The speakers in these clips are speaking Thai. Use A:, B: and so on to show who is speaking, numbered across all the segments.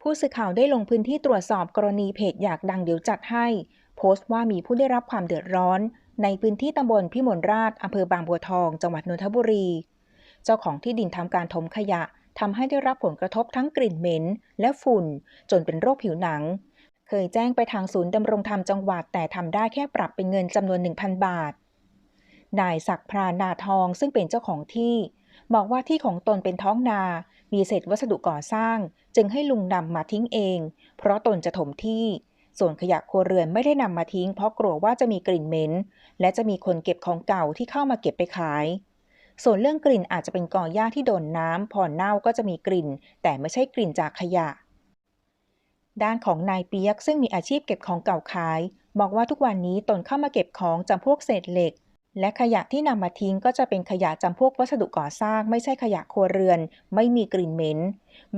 A: ผู้สื่อข่าวได้ลงพื้นที่ตรวจสอบกรณีเพจอยากดังเดี๋ยวจัดให้ โพสต์ว่ามีผู้ได้รับความเดือดร้อน ในพื้นที่ตำบลพิมลราชอำเภอบางบัวทอง จังหวัดนนทบุรี เจ้าของที่ดินทำการถมขยะทำให้ได้รับผลกระทบทั้งกลิ่นเหม็น และฝุ่น จนเป็นโรคผิวหนัง เคยแจ้งไปทางศูนย์ดำรงธรรมจังหวัดแต่ทำได้แค่ปรับเป็นเงินจำนวน 1,000 บาท นายศักดิ์พรานาทองซึ่งเป็นเจ้าของที่ บอกว่าที่ของตนเป็นท้องนา มีเศษวัสดุก่อสร้าง จึงให้ลุงนำมาทิ้งเอง เพราะตนจะถมที่ ส่วนขยะครัวเรือนไม่ได้นำมาทิ้ง เพราะกลัวว่าจะมีกลิ่นเหม็น และจะมีคนเก็บของเก่าที่เข้ามาเก็บไปขาย ส่วนเรื่องกลิ่นอาจจะเป็นกอหญ้าที่โดนน้ำพอเน่าก็จะมีกลิ่น แต่ไม่ใช่กลิ่นจากขยะ ด้านของนายเปียกซึ่งมีอาชีพเก็บของเก่าขายบอกว่าทุกวันนี้ตนเข้ามาเก็บของจำพวกเศษเหล็ก และขยะที่นำมาทิ้งก็จะเป็นขยะจำพวกวัสดุก่อสร้าง ไม่ใช่ขยะครัวเรือน ไม่มีกลิ่นเหม็น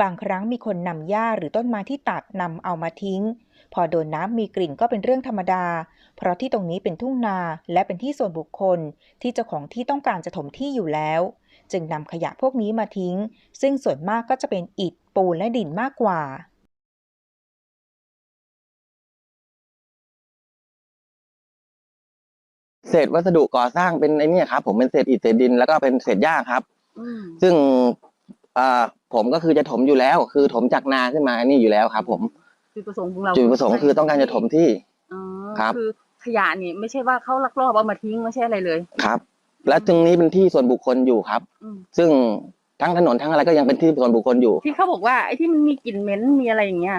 A: บางครั้งมีคนนำหญ้าหรือต้นไม้ที่ตัดนำเอามาทิ้ง พอโดนน้ำมีกลิ่นก็เป็นเรื่องธรรมดา เพราะที่ตรงนี้เป็นทุ่งนาและเป็นที่ส่วนบุคคล ที่เจ้าของที่ต้องการจะถมที่อยู่แล้ว จึงนำขยะพวกนี้มาทิ้ง ซึ่งส่วนมากก็จะเป็นอิฐปูนและดินมากกว่า
B: เศษวัสดุก่อสร้างเป็นไอ้เนี่ยครับผมเป็นเศษอิฐเศษดินแล้วก็เป็นเศษหญ้าครับ
C: อืม
B: ซึ่งอ่าผมก็คือจะถมอยู่แล้ว คือถมจากนาขึ้นมานี่อยู่แล้วครับ ผม
C: จุดประสงค์ของเรา
B: จุดประสงค์คือต้องการจะถมที่
C: อ๋อ
B: ครับ
C: คือขยะนี่ไม่ใช่ว่าเขาลักลอบเอามาทิ้งไม่ใช่อะไรเลย
B: ครับ และตรงนี้เป็นที่ส่วนบุคคลอยู่ครับ
C: อืม
B: ซึ่งทั้งถนนทั้งอะไรก็ยังเป็นที่ส่วนบุคคลอยู่
C: ที่เขาบอกว่าไอ้ที่มันมีกลิ่นเหม็นมีอะไรอย่างเงี้ย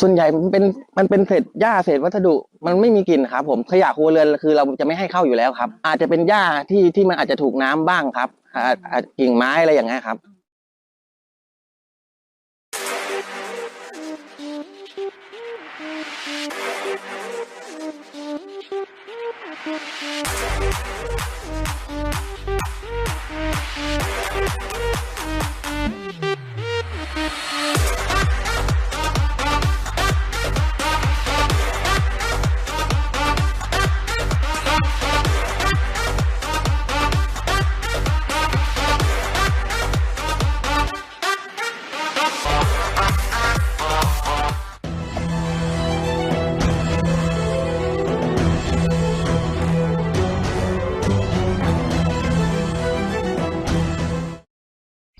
B: ส่วนใหญ่มันเป็นมันเป็นเศษหญ้าเศษวัสดุมันไม่มีกลิ่นครับ ผมขยะครัวเรือนคือเราจะไม่ให้เข้าอยู่แล้วครับ อาจจะเป็นหญ้าที่ที่มันอาจจะถูกน้ำบ้างครับอาจกิ่งไม้อะไรอย่างเงี้ยครับ